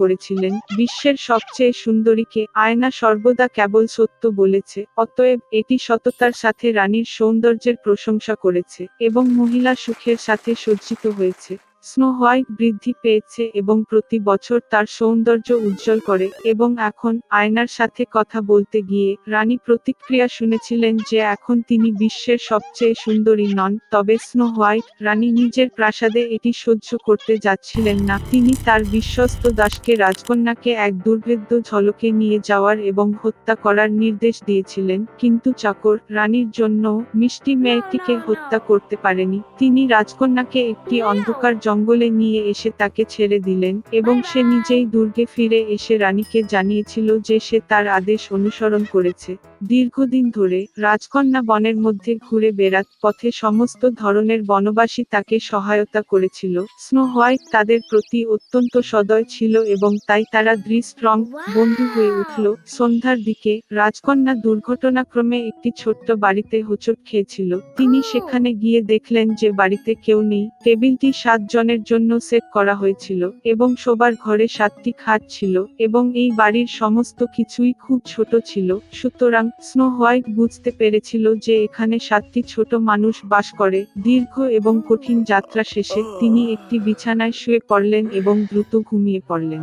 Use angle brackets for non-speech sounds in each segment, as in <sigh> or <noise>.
করেছিলেন, বিশ্বের সবচেয়ে সুন্দরীকে আয়না সর্বদা কেবল সত্য বলেছে, অতএব এটি সততার সাথে রানীর সৌন্দর্যের প্রশংসা করেছে এবং মহিলা সুখের সাথে সজ্জিত হয়েছে। স্নো হোয়াইট বৃদ্ধি পেয়েছে এবং প্রতি বছর তার সৌন্দর্য উজ্জ্বল করে এবং এখন আয়নার সাথে কথা বলতে গিয়ে রানী প্রতিক্রিয়া শুনেছিলেন যে এখন তিনি বিশ্বের সবচেয়ে সুন্দরী নন, তবে স্নো হোয়াইট রানী নিজের প্রাসাদে এটি সহ্য করতে যাচ্ছিলেন না। তিনি তার বিশ্বস্ত দাসকে রাজকন্যাকে এক দুর্ভেদ্য ঝলকে নিয়ে যাওয়ার এবং হত্যা করার নির্দেশ দিয়েছিলেন, কিন্তু চাকর রানীর জন্য মিষ্টি মেয়েটিকে হত্যা করতে পারেনি। তিনি রাজকন্যাকে একটি অন্ধকার জঙ্গলে নিয়ে এসে তাকে ছেড়ে দিলেন এবং সে নিজেই দুর্গে ফিরে এসে রানীকে জানিয়েছিল যে সে তার আদেশ অনুসরণ করেছে। দীর্ঘদিন ধরে রাজকন্যা বনের মধ্যে ঘুরে বেড়াত পথে সমস্ত ধরনের বনবাসী তাকে সহায়তা করেছিল। স্নো হোয়াইট তাদের প্রতি অত্যন্ত সদয় ছিল এবং তাই তারা দৃষ্ট্রং বন্ধু হয়ে উঠল। সন্ধ্যার দিকে রাজকন্যা দুর্ঘটনাক্রমে একটি ছোট্ট বাড়িতে হোঁচট খেয়েছিল। তিনি সেখানে গিয়ে দেখলেন যে বাড়িতে কেউ নেই। টেবিলটি সাত জনের জন্য সেট করা হয়েছিল এবং শোবার ঘরে সাতটি খাট ছিল এবং এই বাড়ির সমস্ত কিছুই খুব ছোট ছিল। সুতরাং স্নো হোয়াইট বুঝতে পেরেছিল যে এখানে সাতটি ছোট মানুষ বাস করে দীর্ঘ এবং কঠিন যাত্রা শেষে তিনি একটি বিছানায় শুয়ে পড়লেন এবং দ্রুত ঘুমিয়ে পড়লেন।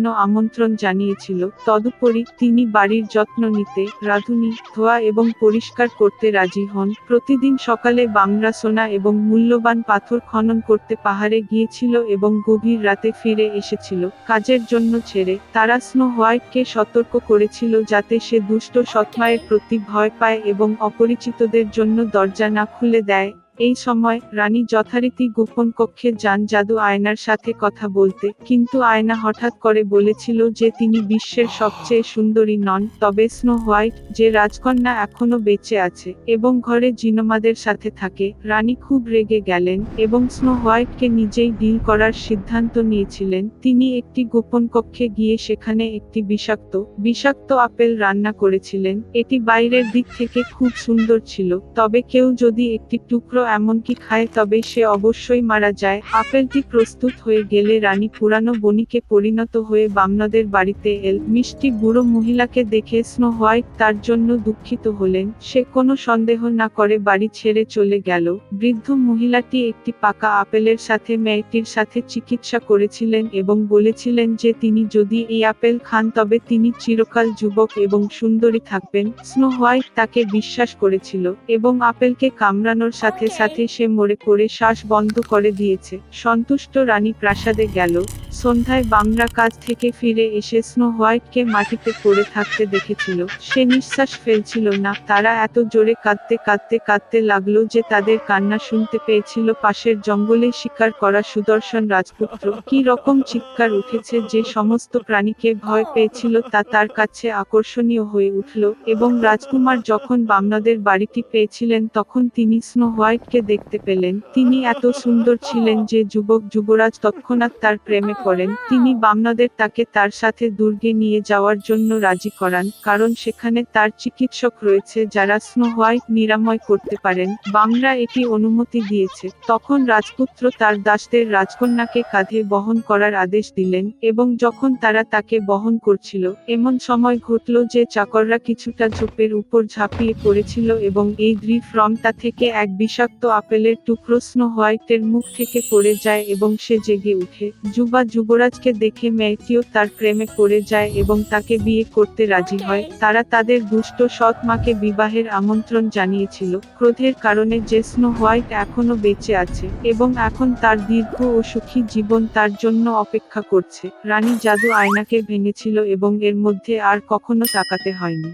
আমন্ত্রণ জানিয়েছিল। তদুপরি তিনি বাড়ির যত্ন নিতে রাঁধুনি, ধোয়া এবং পরিষ্কার করতে রাজি হন। প্রতিদিন সকালে বামরা সোনা এবং মূল্যবান পাথর খনন করতে পাহাড়ে গিয়েছিল এবং গভীর রাতে ফিরে এসেছিল। কাজের জন্য ছেড়ে তারা স্নো হোয়াইটকে সতর্ক করেছিল যাতে সে দুষ্ট সৎমায়ের প্রতি ভয় পায় এবং অপরিচিতদের জন্য দরজা না খুলে দেয়। এই সময় রানী যথারীতি গোপন কক্ষে যান জাদু আয়নার সাথে কথা বলতে। কিন্তু আয়না হঠাৎ করে বলেছিল যে তিনি বিশ্বের সবচেয়ে সুন্দরী নন, তবে স্নো হোয়াইট, যে রাজকন্যা এখনও বেঁচে আছে এবং ঘরে জিনোমাদের সাথে থাকে, রানী খুব রেগে গেলেন এবং স্নো হোয়াইটকে নিজেই ডিল করার সিদ্ধান্ত নিয়েছিলেন। তিনি একটি গোপন কক্ষে গিয়ে সেখানে একটি বিষাক্ত বিষাক্ত আপেল রান্না করেছিলেন। এটি বাইরের দিক থেকে খুব সুন্দর ছিল, তবে কেউ যদি একটি টুকরো এমনকি খায়? তবে সে অবশ্যই মারা যায়। আপেলটি প্রস্তুত হয়ে গেলে রানী পুরানো বনিকে পরিণত হয়ে বামনদের বাড়িতে এল। মিষ্টি বুড়ো মহিলাকে দেখে স্নো হোয়াইট তার জন্য দুঃখিত হলেন। সে কোনো সন্দেহ না করে বাড়ি ছেড়ে চলে গেল। বৃদ্ধ মহিলাটি একটি পাকা আপেলের সাথে মেয়েটির সাথে চিকিৎসা করেছিলেন এবং বলেছিলেন যে তিনি যদি এই আপেল খান তবে তিনি চিরকাল যুবক এবং সুন্দরী থাকবেন। স্নো হোয়াইট তাকে বিশ্বাস করেছিল এবং আপেলকে কামড়ানোর সাথে সাথে সে মরে পড়ে শ্বাস বন্ধ করে দিয়েছে। সন্তুষ্ট রানী প্রাসাদে গেল। সন্ধ্যায় বামরা কাজ থেকে ফিরে এসে স্নো হোয়াইটকে মাটিতে পড়ে থাকতে দেখেছিল। সে নিঃশ্বাস ফেলছিল না। তারা এত জোরে কাঁদতে কাঁদতে কাঁদতে লাগল যে তাদের কান্না শুনতে পেয়েছিল পাশের জঙ্গলে শিকার করা সুদর্শন রাজপুত্র। কি রকম চিৎকার উঠেছে যে সমস্ত প্রাণীকে ভয় পেয়েছিল তা তার কাছে আকর্ষণীয় হয়ে উঠল এবং রাজকুমার যখন বামনাদের বাড়িটি পেয়েছিলেন তখন তিনি স্নো হোয়াইটকে দেখতে পেলেন। তিনি এত সুন্দর ছিলেন যে যুবক যুবরাজ তৎক্ষণাৎ তার প্রেমে পড়েন তিনি বামনাদের তাকে তার সাথে দুর্গে নিয়ে যাওয়ার জন্য রাজি করান, কারণ সেখানে তার চিকিৎসক রয়েছে যারা স্নো হোয়াইট নিরাময় করতে পারেন। বামরা এটি অনুমতি দিয়েছে। তখন রাজপুত্র তার দাসদের রাজকন্যাকে কাঁধে বহন করার আদেশ দিলেন এবং যখন তারা তাকে বহন করছিল, এমন সময় ঘটল যে চাকররা কিছুটা ঝোপের উপর ঝাঁপিয়ে পড়েছিল এবং এই দ্রিফ রমটা থেকে এক বিষাক্ত আপেলের টুকরো স্নো হোয়াইটের মুখ থেকে পড়ে যায় এবং সে জেগে উঠে যুবা যুবরাজকে দেখে মেয়েটিও তার প্রেমে পড়ে যায় এবং তাকে বিয়ে করতে রাজি হয়। তারা তাদের দুষ্ট সৎ মাকে বিবাহের আমন্ত্রণ জানিয়েছিল। ক্রোধের কারণে যে স্নো হোয়াইট এখনও বেঁচে আছে এবং এখন তার দীর্ঘ ও সুখী জীবন তার জন্য অপেক্ষা করছে। রানী জাদু আয়নাকে ভেঙেছিল এবং এর মধ্যে আর কখনো তাকাতে হয়নি।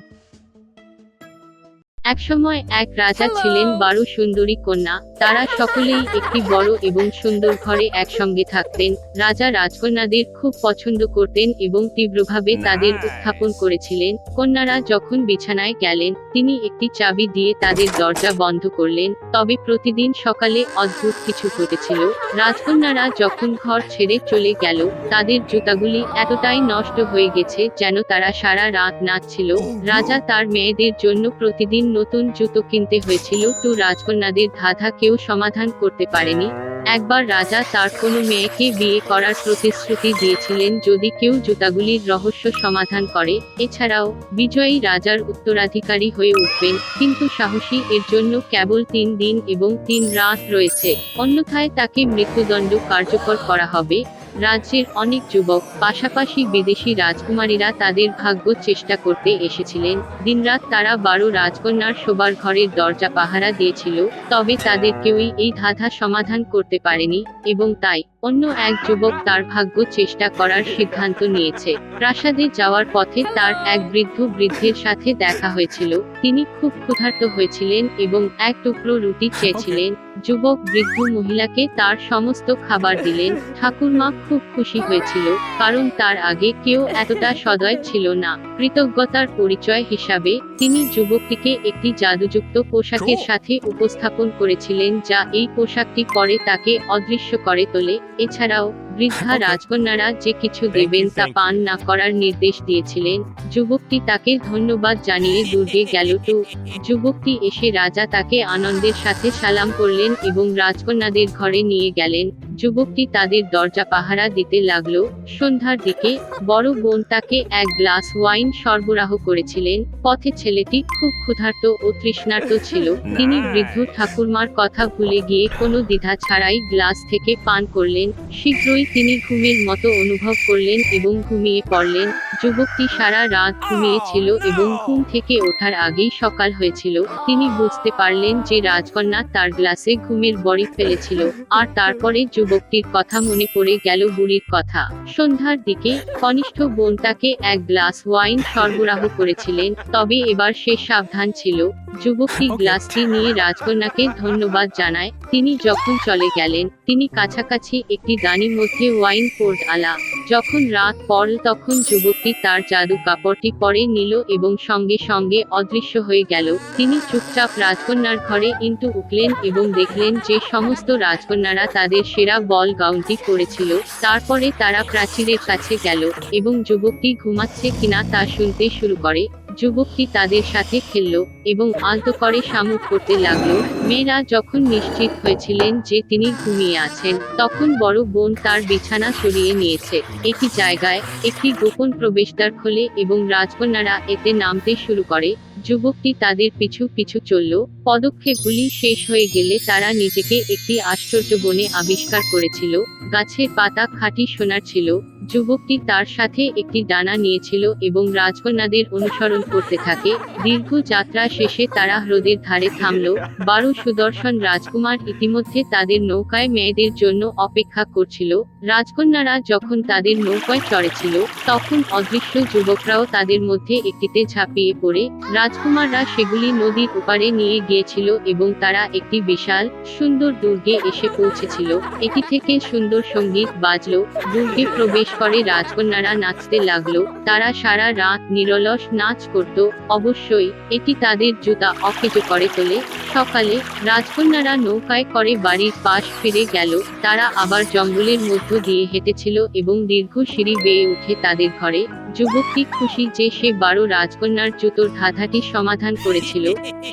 একসময় এক রাজা ছিলেন বারো সুন্দরী কন্যা। তারা সকলেই একটি বড় এবং সুন্দর ঘরে একসঙ্গে থাকতেন। রাজা রাজকন্যাদের খুব পছন্দ করতেন এবং তীব্রভাবে তাদের উত্থাপন করেছিলেন। কন্যারা যখন বিছানায় গেলেন তিনি একটি চাবি দিয়ে তাদের দরজা বন্ধ করলেন। তবে প্রতিদিন সকালে অদ্ভুত কিছু ঘটেছিল। রাজকন্যারা যখন ঘর ছেড়ে চলে গেল তাদের জুতাগুলি এতটাই নষ্ট হয়ে গেছে যেন তারা সারা রাত নাচছিল। রাজা তার মেয়েদের জন্য প্রতিদিন নতুন জুতো কিনতে হয়েছিল। তো রাজকন্যাদের ধাধা কেউ সমাধান করতে পারেনি। একবার রাজা তার কোনো মেয়েকে বিয়ে করার প্রতিশ্রুতি দিয়েছিলেন যদি কেউ জুতাগুলির রহস্য সমাধান করে। এছাড়াও, বিজয়ী রাজার উত্তরাধিকারী হয়ে উঠবেন, কিন্তু সাহসী এর জন্য কেবল তিন দিন এবং তিন রাত রয়েছে। অন্যথায় তাকে মৃত্যুদণ্ড কার্যকর করা হবে। রাজ্যের অনেক যুবক, পাশাপাশি বিদেশি রাজকুমারীরা তাদের ভাগ্য চেষ্টা করতে এসেছিলেন। দিনরাত তারা বারো রাজকন্যার শোবার ঘরের দরজা পাহারা দিয়েছিল, তবে তাদের কেউই এই ধাঁধা সমাধান করতে পারেনি এবং তাই অন্য এক যুবক তার ভাগ্য চেষ্টা করার সিদ্ধান্ত নিয়েছে। প্রাসাদে যাওয়ার পথে তার এক বৃদ্ধ বৃদ্ধের সাথে দেখা হয়েছিল। তিনি খুব ক্ষুধার্ত হয়েছিলেন এবং এক টুকরো রুটি চেয়েছিলেন। যুবক বৃদ্ধ মহিলাকে তার সমস্ত খাবার দিলেন। ঠাকুরমা খুব খুশি হয়েছিল কারণ তার আগে কেউ এতটা সদয় ছিল না। কৃতজ্ঞতার পরিচয় হিসাবে তিনি যুবকটিকে একটি জাদুযুক্ত পোশাকের সাথে উপস্থাপন করেছিলেন যা এই পোশাকটি পরে তাকে অদৃশ্য করে তোলে। এছাড়াও বৃদ্ধা <laughs> রাজকন্যারা যে কিছু দেবেন তা পান না করার নির্দেশ দিয়েছিলেন। যুবকটি তাকে ধন্যবাদ জানিয়ে দুর্গে গেল তো। যুবকটি এসে রাজা তাকে আনন্দের সাথে সালাম করলেন এবং রাজকন্যাদের ঘরে নিয়ে গেলেন। যুবকটি তাদের দরজা পাহারা দিতে লাগল। সন্ধ্যার দিকে বড় বোন তাকে এক গ্লাস ওয়াইন সরবরাহ করেছিলেন। পথে ছেলেটি খুব ক্ষুধার্ত ও তৃষ্ণার্ত ছিল। <laughs> তিনি বৃদ্ধ ঠাকুরমার কথা ভুলে গিয়ে কোনো দ্বিধা ছাড়াই গ্লাস থেকে পান করলেন। শীঘ্রই তিনি ঘুমের মতো অনুভব করলেন এবং ঘুমিয়ে পড়লেন। যুবকটি সারা রাত ঘুমিয়েছিল এবং ঘুম থেকে ওঠার আগেই সকাল হয়েছিল। তিনি বুঝতে পারলেন যে রাজকন্যা তার গ্লাসে ঘুমের বড়ি ফেলেছিল। আর তারপরে যুবকটির কথা মনে পড়ে গেল বুড়ির কথা। সন্ধ্যার দিকে কনিষ্ঠ বোন তাকে এক গ্লাস ওয়াইন সরবরাহ করেছিলেন। তবে এবার সে সাবধান ছিল। যুবকটি গ্লাসটি নিয়ে রাজকন্যাকে ধন্যবাদ জানায়। তিনি যখন চলে গেলেন তিনি কাছাকাছি একটি দানির মধ্যে ওয়াইন পোর্ট আলা। যখন রাত পড়ল তখন যুবকটি তার জাদু কাপড়টি পরে নিল এবং সঙ্গে সঙ্গে অদৃশ্য হয়ে গেল। তিনি চুপচাপ রাজকন্যার ঘরে ইন্টু উঠলেন এবং দেখলেন যে সমস্ত রাজকন্যারা তাদের সেরা বল গাউনটি করেছিল তারপরে তারা প্রাচীরের কাছে গেল এবং যুবকটি ঘুমাচ্ছে কিনা তা শুনতে শুরু করে। যুবকটি তাদের সাথে খেলল এবং আলতো করে শামুক করতে লাগল। মেয়েরা যখন নিশ্চিত হয়েছিলেন যে তিনি ঘুমিয়ে আছেন, তখন বড় বোন তার বিছানা সরিয়ে নিয়েছে। একটি জায়গায় একটি গোপন প্রবেশদ্বার খোলে এবং রাজকন্যারা এতে নামতে শুরু করে। যুবকটি তাদের পিছু পিছু চলল। পদক্ষেপগুলি শেষ হয়ে গেলে তারা নিজেকে একটি আশ্চর্য বনে আবিষ্কার করেছিল। গাছের পাতা খাঁটি সোনার ছিল। যুবকটি তার সাথে একটি ডানা নিয়েছিল এবং রাজকন্যাদের অনুসরণ করতে থাকে। দীর্ঘ যাত্রা শেষে তারা হ্রদের ধারে থামল। বারো সুদর্শন রাজকুমার ইতিমধ্যে তাদের নৌকায় মেয়েদের জন্য অপেক্ষা করছিল। রাজকন্যারা যখন তাদের নৌকায় চড়েছিল, তখন অদৃশ্য যুবকরাও তাদের মধ্যে একটিতে ঝাঁপিয়ে পড়ে। রাজকুমাররা সেগুলি নদীর ওপারে নিয়ে গিয়েছিল এবং তারা একটি বিশাল, সুন্দর দুর্গে এসে পৌঁছেছিল। এটি থেকে সুন্দর সংগীত বাজলো। দুর্গে প্রবেশ করে রাজকন্যারা নাচতে লাগল, তারা সারা রাত নিরলস নাচ করত, অবশ্যই এটি তাদের জুতা অকেজো করে তোলে। সকালে রাজকন্যারা নৌকায় করে বাড়ির পাশ ফিরে গেল, তারা আবার জঙ্গলের মধ্য দিয়ে হেঁটেছিল এবং দীর্ঘ সিঁড়ি বেয়ে উঠে তাদের ঘরে। যুবকটি খুশি যে সে বারো রাজকন্যার জুতোর ধাঁধাটি সমাধান করেছিল।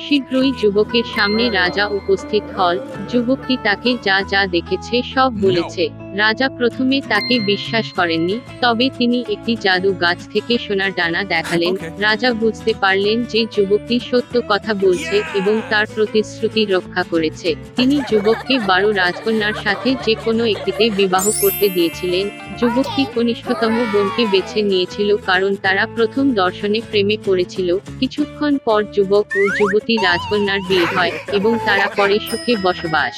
শীঘ্রই যুবকের সামনে রাজা উপস্থিত হল। যুবকটি তাকে যা যা দেখেছে সব বলেছে। রাজা প্রথমে তাকে বিশ্বাস করেননি তবে তিনি একটি জাদু গাছ থেকে সোনার ডানা দেখালেন। রাজা বুঝতে পারলেন যে যুবকটি সত্য কথা বলছে এবং তার প্রতিশ্রুতি রক্ষা করেছে। তিনি যুবককে বারো রাজকন্যার সাথে যে কোনো একটিতে বিবাহ করতে দিয়েছিলেন। যুবকটি কনিষ্ঠতম বোনকে বেছে নিয়েছিল কারণ তারা প্রথম দর্শনে প্রেমে পড়েছিল। কিছুক্ষণ পর যুবক ও যুবতী রাজকন্যার বিয়ে হয় এবং তারা পরে সুখে বসবাস